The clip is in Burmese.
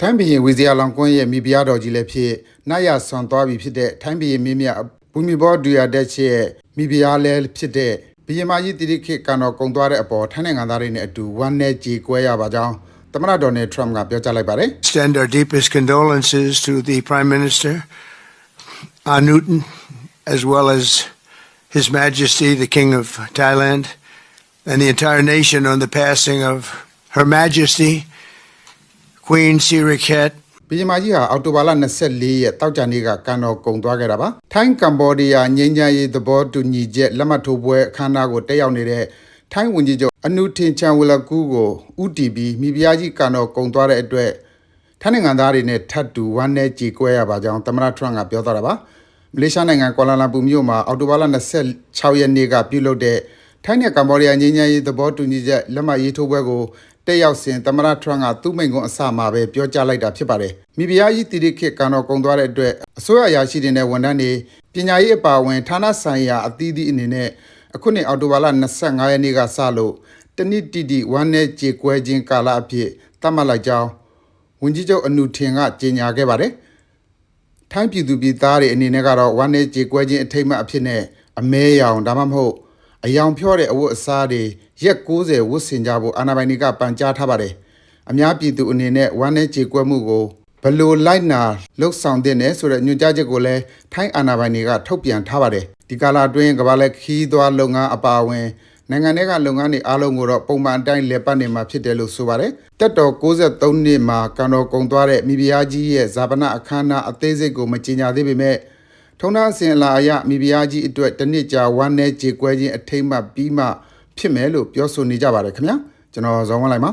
ထိုင်းပြည်ဝီဇီယာလောင်ကွန်းရဲ့မိဖုရားတော်ကြီးလည်းဖြစ်နတ်ရဆွန်သွားပြီဖြစ်တဲ့ထိုင်းပြည်မင်းမြတ်ဘူမီဘောဒူယာတက်ချစ်ရဲ့မိဖုရားလည်းဖြစ်တဲ့ဘီယမာကြီးတိရိခိကန်တော်ကုံသွားတဲ့အပေါ်ထိုင်းနိုင်ငံသားတွေနဲ့အတူဝမ်းနဲ့ကြေကွဲရပါကြောင်းသမ္မတဒေါ်နယ်ထရမ့်ကပြောကြားလိုက်ပါတယ် extend our deepest condolences to the Prime Minister, Anutin, as well as His Majesty, the King of Thailand, and the entire nation on the passing of Her Majesty, Queen Siriket. ဘီယမာကြီးဟာအောက်တိုဘာလ24ရက်တောက်ကြနေ့ကကန်တော်ကုံသွားခဲ့တာပါထိုင်းကမ္ဘောဒီးယားငြိမ်းချမ်းရေးသဘောတူညီချက်လက်မှတ်ထိုးပွဲအခမ်းအနားကိုတက်ရောက်နေတဲ့ထိုင်းဝန်ကြီးချုပ်အနုထင်ချန်ဝလကူကိုဥတီပြီးမိဖုရားကြီးကန်တော်ကုံသွားတဲ့အတွက်ထိုင်းနိုင်ငံသားတွေနဲ့ထပ်တူဝမ်းနဲ့ကြေကွဲရပါကြောင်းသမ္မတထရန့်ကပြောသွားတာပါမလေးရှားနိုင်ငံကွာလာလမ်ပူမြို့မှာအောက်တိုဘာလ26ရက်နေ့ကပြုလုပ်တဲ့ ထိုင်းနဲ့ကမ္ဘောဒီးယားငြိမ်းချမ်းရေးသဘောတူညီချက်လက်မှတ်ရေးထိုးပွဲကိုတက်ရောက်စဉ်သမ္မတထရန့်ကသူ့မိန့်ခွန်းအစမှာပဲပြောကြားလိုက်တာဖြစ်ပါတယ်။မိဖုရားကြီးတီရိခေတ်ကန်တော်ကုံသွားတဲ့အတွက်အစိုးရအရာရှိတွေနဲ့ဝန်ထမ်းတွေပညာရေးအပါအဝင်ဌာနဆိုင်ရာအသီးသီးအနေနဲ့အခုနှစ်အောက်တိုဘာလ25ရက်နေ့ကစလို့တနစ်တီတီဝမ်းနဲ့ကြေကွဲခြင်းကာလအဖြစ်သတ်မှတ်လိုက်ကြောင်းဝန်ကြီးချုပ်အနုထင်ကကြေညာခဲ့ပါတယ်။ထိုင်းပြည်သူပြည်သားတွေအနေနဲ့ကတော့ဝမ်းနေကြေကွဲခြင်းအထိတ်အမှတ်အဖြစ်နဲ့အမဲရောင်ဒါမှမဟုတ် အယောင်ဖြော့တဲ့အဝတ်အစားတွေရက်60ဝတ်ဆင်ကြဖို့အာဏာပိုင်တွေကပန်ကြားထားပါတယ်။အများပြည်သူအနေနဲ့ဝမ်းနေကြေကွဲမှုကိုဘယ်လို့လိုက်နာလှုပ်ဆောင်တဲ့နဲ့ဆိုတဲ့ညွှန်ကြားချက်ကိုလည်းထိုင်းအာဏာပိုင်တွေကထုတ်ပြန်ထားပါတယ်။ဒီကာလအတွင်းကမ္ဘာလက်ခီးသွားလုပ်ငန်းအပါအဝင်နိုင်ငံတွေကလုပ်ငန်းတွေအားလုံးကိုတော့ပုံမှန်အတိုင်းလည်ပတ်နေမှာဖြစ်တယ်လို့ဆိုပါတယ်။တက်တော်63နှစ်မှာကန်တော်ကုံသွားတဲ့မိဖုရားကြီးရဲ့ဇာပနအခမ်းအနားအသေးစိတ်ကိုမကြေညာသေးပေမဲ့ ထုံးသားအစဉ်အလာအရမိဖုရားကြီးအတွက်တစ်နှစ်ကြာဝမ်းနဲ့ကြေကွဲခြင်းအထိမ့်မှပြီးမှဖြစ်မယ်လို့ပြောဆိုနေကြပါတယ်ခင်ဗျာကျွန်တော်ဇော်ဝင်းလိုက်ပါ